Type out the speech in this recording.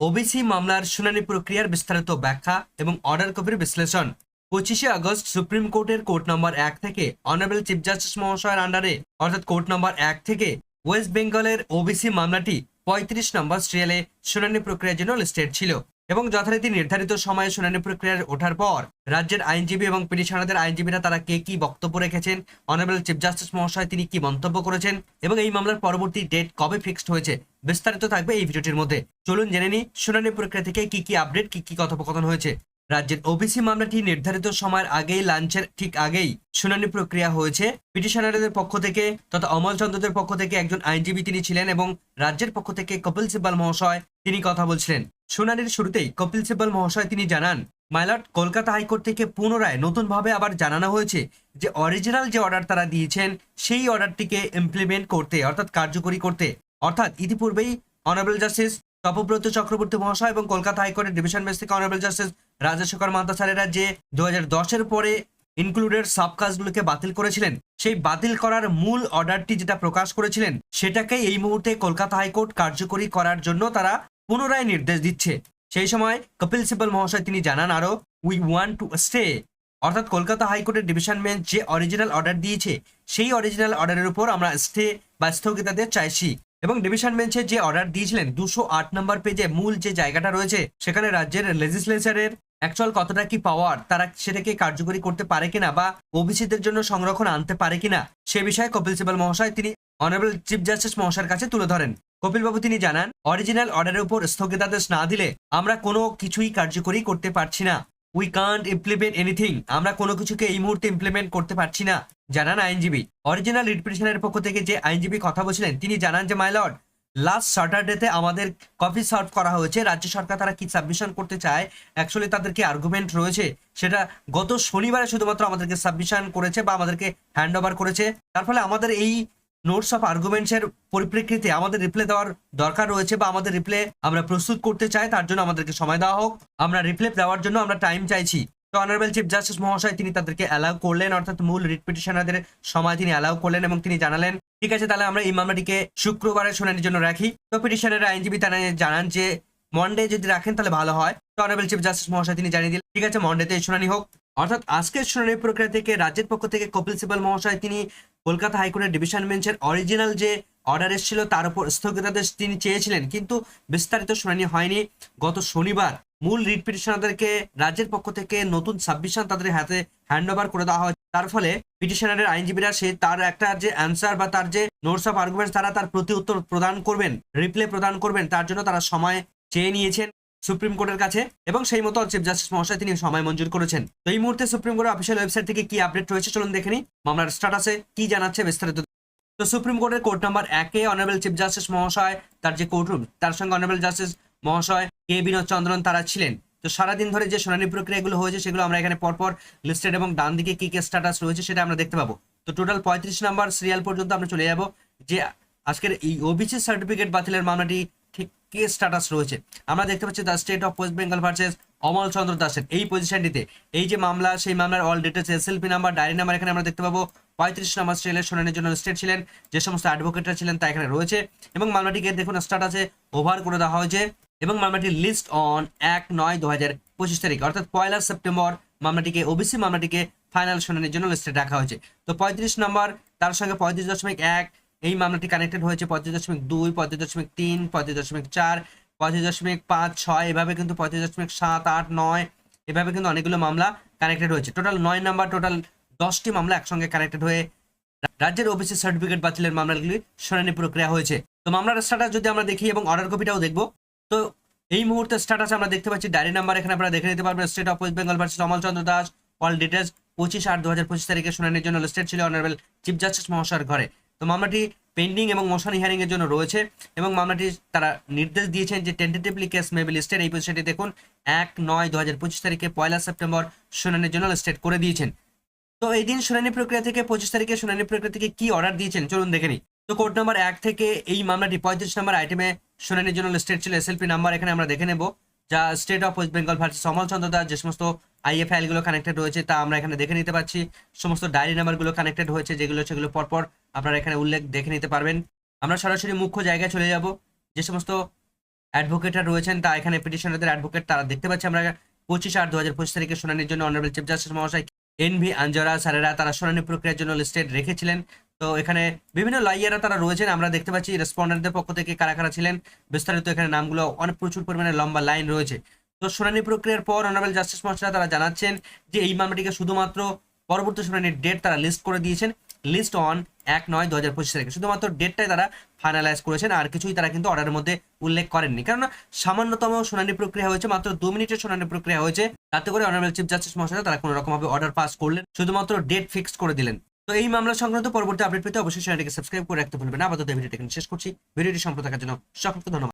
OBC মামলার শুনানি প্রক্রিয়ার বিস্তারিত ব্যাখ্যা এবং অর্ডার কপির বিশ্লেষণ। পঁচিশে আগস্ট সুপ্রিম কোর্টের কোর্ট নম্বর এক থেকে অনারেবল চিফ জাস্টিস মহাশয়ের আন্ডারে, অর্থাৎ কোর্ট নম্বর এক থেকে ওয়েস্ট বেঙ্গলের ওবিসি মামলাটি পঁয়ত্রিশ নম্বর সিরিয়ালে শুনানি প্রক্রিয়ার জন্য লিস্টেড ছিল। এবং যথারীতি নির্ধারিত সময়ে শুনানি প্রক্রিয়ার ওঠার পর রাজ্যের আইনজীবী এবং পিটিশনারদের আইনজীবীরা তারা কে কি বক্তব্য রেখেছেন অনারেবল চিফ জাস্টিস মহাশয় তিনি কি মন্তব্য করেছেন এবং এই মামলার পরবর্তী ডেট কবে ফিক্সড হয়েছে বিস্তারিত থাকবে এই ভিডিওটির মধ্যে। চলুন জেনে নিই শুনানি প্রক্রিয়া থেকে কি কি আপডেট কি কি কথোপকথন হয়েছে। রাজ্যের ওবিসি মামলাটি নির্ধারিত সময়ের আগেই লাঞ্চের ঠিক আগেই শুনানি প্রক্রিয়া হয়েছে। পিটিশনারদের পক্ষ থেকে তথা অমল চন্দ্রদের পক্ষ থেকে একজন আইনজীবী তিনি ছিলেন এবং রাজ্যের পক্ষ থেকে কপিল সিব্বাল মহাশয় তিনি কথা বলছিলেন। শুনানির শুরুতেই কপিল সিব্বাল মহাশয় তিনি জানান মাইলট কলকাতা হাইকোর্ট থেকে পুনরায় নতুনভাবে আবার জানানো হয়েছে যে অরিজিনাল যে অর্ডার তারা দিয়েছেন, সেই অর্ডারটিকে ইমপ্লিমেন্ট করতে, অর্থাৎ কার্যকরী করতে। অর্থাৎ ইতিপূর্বেই অনারেবল জাস্টিস তপব্রত চক্রবর্তী মহাশয় এবং কলকাতা হাইকোর্টের ডিভিশন বেঞ্চ থেকে অনারেবল জাস্টিস রাজশেখর মান্তা যে দু হাজার দশের পরে ইনক্লুডেড সাবকাস্টগুলোকে বাতিল করেছিলেন, সেই বাতিল করার মূল অর্ডারটি যেটা প্রকাশ করেছিলেন সেটাকে এই মুহূর্তে কলকাতা হাইকোর্ট কার্যকরী করার জন্য তারা পুনরায় নির্দেশ দিচ্ছে। সেই সময় কপিল সিব্বল মহাশয় তিনি জানান আরও উই ওয়ান্ট টু স্টে অর্থাৎ কলকাতা হাইকোর্টের ডিভিশন বেঞ্চ যে অরিজিনাল অর্ডার দিয়েছে, সেই অরিজিনাল অর্ডারের উপর আমরা স্টে বা স্থগিতাদেশ চাইছি। এবং ডিভিশন বেঞ্চে যে অর্ডার দিয়েছিলেন, দুশো আট নম্বর পেজে মূল যে জায়গাটা রয়েছে, সেখানে রাজ্যের লেজিসলেচারের অ্যাকচুয়াল কতটা কি পাওয়ার তারা সেটাকে কার্যকরী করতে পারে কিনা বা ওবিসিদের জন্য সংরক্ষণ আনতে পারে কিনা, সে বিষয়ে কপিল সিবাল মহাশয় তিনি অনারেবল চিফ জাস্টিস মহাশয়ের কাছে তুলে ধরেন। কপিল বাবু তিনি জানান অরিজিনাল অর্ডারের উপর স্থগিতাদেশ না দিলে আমরা কোনো কিছুই কার্যকরী করতে পারছি না। উই কান্ট ইমপ্লিমেন্ট এনিথিং আমরা কোনো কিছুকে এই মুহূর্তে ইমপ্লিমেন্ট করতে পারছি না, জানান আইনজীবী। অরিজিনাল রিট পিটিশনের পক্ষ থেকে যে আইনজীবী কথা বলছিলেন, তিনি জানান যে মাইলর্ড লাস্ট স্যাটারডেতে আমাদের কপি সার্ভ করা হয়েছে। রাজ্য সরকার তারা কি সাবমিশন করতে চায়? অ্যাকচুয়ালি তাদের কি আর্গুমেন্ট রয়েছে? সেটা গত শনিবারে শুধুমাত্র আমাদেরকে সাবমিশন করেছে বা আমাদেরকে হ্যান্ড করেছে। তার ফলে আমাদের এই নোটস অফ আর্গুমেন্টস এর পরিপ্রেক্ষিতে আমাদের রিপ্লে দেওয়ার দরকার রয়েছে বা আমাদের রিপ্লে আমরা প্রস্তুত করতে চাই, তার জন্য আমাদেরকে সময় দেওয়া হোক। আমরা রিপ্লে দেওয়ার জন্য আমরা টাইম চাইছি। তো অনারেবল চিফ জাস্টিস মহাশয় তিনি তাদেরকে অ্যালাউ করলেন, অর্থাৎ মূল রিট পিটিশনারদের সময় তিনি অ্যালাউ করলেন এবং তিনি জানালেন, ঠিক আছে, তাহলে আমরা এই মামলাটিকে শুক্রবারের শুনানির জন্য রাখি। তো পিটিশনের আইনজীবী তারা জানান যে মন্ডে যদি রাখেন তাহলে ভালো হয়। তো অনারেবল চিফ জাস্টিস মহাশয় তিনি জানিয়ে দিলেন, ঠিক আছে মন্ডেতে শুনানি হোক। অর্থাৎ আজকের শুনানি প্রক্রিয়া থেকে রাজ্যের পক্ষ থেকে কপিল সিবাল মহাশয়, তিনি কলকাতা হাইকোর্টের ডিভিশন বেঞ্চের অরিজিনাল যে অর্ডার এসেছিল, তার উপর স্থগিতাদেশ তিনি চেয়েছিলেন, কিন্তু বিস্তারিত শুনানি হয়নি। গত শনিবার মূল রিট পিটিশনারদেরকে রাজ্যের পক্ষ থেকে নতুন সাবমিশন তাদের হাতে হ্যান্ড ওভার করে দেওয়া হয়। তার ফলে পিটিশনারের আইনজীবীরা সে তার একটা যে অ্যান্সার বা তার যে নোটস অফ আর্গুমেন্টস তারা তার প্রতি উত্তর প্রদান করবেন, রিপ্লে প্রদান করবেন, তার জন্য তারা সময় চেয়ে নিয়েছেন। সুপ্রিম কোর্টের কাছে এবং সেই মতো চিফ জাস্টিস মহাশয় তিনি সময় মঞ্জুর করেছেন। তো এই মুহূর্তে সুপ্রিম কোর্টের অফিসিয়াল ওয়েবসাইট থেকে কি আপডেট রয়েছে চলুন দেখে নিই। মামলার স্ট্যাটাসে কি জানাচ্ছে বিস্তারিত। তো সুপ্রিম কোর্টের কোর্ট নাম্বার একে অনারেবল চিফ জাস্টিস মহাশয়, তার যে কোর্টরুম তার সঙ্গে অনারেবল জাস্টিস মহাশয় কে বিনোদ চন্দ্রন তারা ছিলেন। তো সারাদিন ধরে যে শুনানি প্রক্রিয়াগুলো হয়েছে সেগুলো আমরা এখানে পরপর লিস্টেড এবং ডান দিকে কি কি স্ট্যাটাস রয়েছে সেটা আমরা দেখতে পাবো। তো টোটাল পঁয়ত্রিশ নাম্বার সিরিয়াল পর্যন্ত আমরা চলে যাব। যে আজকের এই ওবিসি সার্টিফিকেট বাতিলের মামলাটি কি স্ট্যাটাস রয়েছে? আমরা দেখতে পাচ্ছি the state of West Bengal versus Amal Chandra দাসের এই পজিশনটিতে এই যে মামলা, সেই মামলার all details SLP number diary number এখানে আমরা দেখতে পাবো। পঁয়ত্রিশ নম্বর স্টেলের শুনানির জন্য স্টেট ছিলেন, যে সমস্ত অ্যাডভোকেটরা ছিলেন তা এখানে রয়েছে। এবং মামলাটিকে দেখুন স্ট্যাটাসে ওভার করে দেওয়া হয়েছে। এবং মামলাটি লিস্ট অন এক নয় দু হাজার পঁচিশ তারিখ, অর্থাৎ পয়লা সেপ্টেম্বর মামলাটিকে ওবিসি মামলাটিকে ফাইনাল শুনানির জন্য লিস্টে রাখা হয়েছে। তো পঁয়ত্রিশ নম্বর, তার সঙ্গে পঁয়ত্রিশ দশমিক এক এই মামলাটি কানেক্টেড হয়েছে পঁয়ত্রিশ দশমিক দুই পঁয়ত্রিশ দশমিক তিন পঁয়ত্রিশ দশমিক চার পঁয়ত্রিশ দশমিক পাঁচ, ছয়, এভাবে কিন্তু পঁয়ত্রিশ দশমিক সাত, আট, নয়, এভাবে কিন্তু অনেকগুলো মামলা কানেক্টেড হয়েছে। টোটাল নয় নাম্বার টোটাল দশটি মামলা একসঙ্গে কানেক্টেড হয়ে রাজ্যের ওবিসি সার্টিফিকেট বাতিলের মামলাগুলি শুনানি প্রক্রিয়া হয়েছে। তো মামলার স্ট্যাটাস যদি আমরা দেখি এবং অর্ডার কপিটাও দেখব, তো এই মুহূর্তে স্ট্যাটাস আমরা দেখতে পাচ্ছি ডায়েরি নাম্বার এখানে আপনারা দেখে নিতে পারবেন state of West Bengal versus Amal Chandra Das all details পঁচিশ আট দু হাজার পঁচিশ তারিখে শুনানির জন্য লিস্টেড ছিল অনারেবল চিফ জাস্টিস মহাশয়ের ঘরে। তো মামলাটি পেন্ডিং এবং মোশন হিয়ারিং এর জন্য রয়েছে এবং মামলাটি তারা নির্দেশ দিয়েছেন যে টেন্টেটিভলি কেস মেবি লিস্টেড এই পজিশনটি দেখুন, এক নয় দু হাজার পঁচিশ তারিখে পয়লা সেপ্টেম্বর শুনানির জন্য লিস্টেড করে দিয়েছেন। তো এই দিন শুনানি প্রক্রিয়া থেকে পঁচিশ তারিখে শুনানি প্রক্রিয়া থেকে কি অর্ডার দিয়েছেন? চলুন দেখে নিই। তো কোর্ট নাম্বার এক থেকে এই মামলাটি পঁয়ত্রিশ নম্বর আইটেমে শুনানির জন্য লিস্টেড ছিল। এসএলপি নাম্বার এখানে আমরা দেখে নেব, যা state of West Bengal versus Amal Chandra Das যে সমস্ত আইএফআইএলগুলো কানেক্টেড রয়েছে, তা আমরা এখানে দেখে নিতে পারছি। সমস্ত ডায়েরি নাম্বারগুলো কানেক্টেড হয়েছে, যেগুলো, সেগুলো পরপর আপনারা এখানে উল্লেখ দেখে নিতে পারবেন। আমরা সরাসরি মুখ্য জায়গায় চলে যাব। যে সমস্ত অ্যাডভোকেটরা রয়েছেন, তা এখানে পিটিশনারদের অ্যাডভোকেট তারা দেখতে পাচ্ছি আমরা। পঁচিশ আট দু হাজার পঁচিশ তারিখে শুনানির জন্য অনারেবল চিফ জাস্টিস মহাশয় এন ভি আঞ্জরা স্যারেরা তারা শুনানি প্রক্রিয়ার জন্য লিস্টেড রেখেছিলেন। তো এখানে বিভিন্ন লয়াররা তারা রয়েছেন, আমরা দেখতে পাচ্ছি রেসপন্ডেন্টদের পক্ষ থেকে কারা কারা ছিলেন। বিস্তারিত এখানে নামগুলো অনেক প্রচুর পরিমাণে লম্বা লাইন রয়েছে। তো শুনানি প্রক্রিয়ার পর অনারেবল জাস্টিস মহাশয় তারা জানাচ্ছেন যে এই মামলাটিকে শুধুমাত্র পরবর্তী শুনানির ডেট তারা লিস্ট করে দিয়েছেন লিস্ট অন এক নয় দু হাজার পঁচিশ তারিখে। শুধুমাত্র ডেটটাই তারা ফাইনালাইজ করেছেন, আর কিছুই তারা কিন্তু অর্ডারের মধ্যে উল্লেখ করেননি। কেননা সামান্যতম শুনানি প্রক্রিয়া হয়েছে, মাত্র দু মিনিটের শুনানি প্রক্রিয়া হয়েছে। তাতে করে অনারেবল চিফ জাস্টিস মহাশয় তারা কোনো রকমভাবে অর্ডার পাস করলেন, শুধুমাত্র ডেট ফিক্স করে দিলেন। তো এই মামলা সংক্রান্ত পরবর্তী আপডেট পেতে অবশ্যই চ্যানেলটিকে সাবস্ক্রাইব করে রাখতে ভুলবেন আপাতত ভিডিওটি শেষ করছি। ভিডিওটি সম্পর্ক থাকার জন্য সকলকে ধন্যবাদ।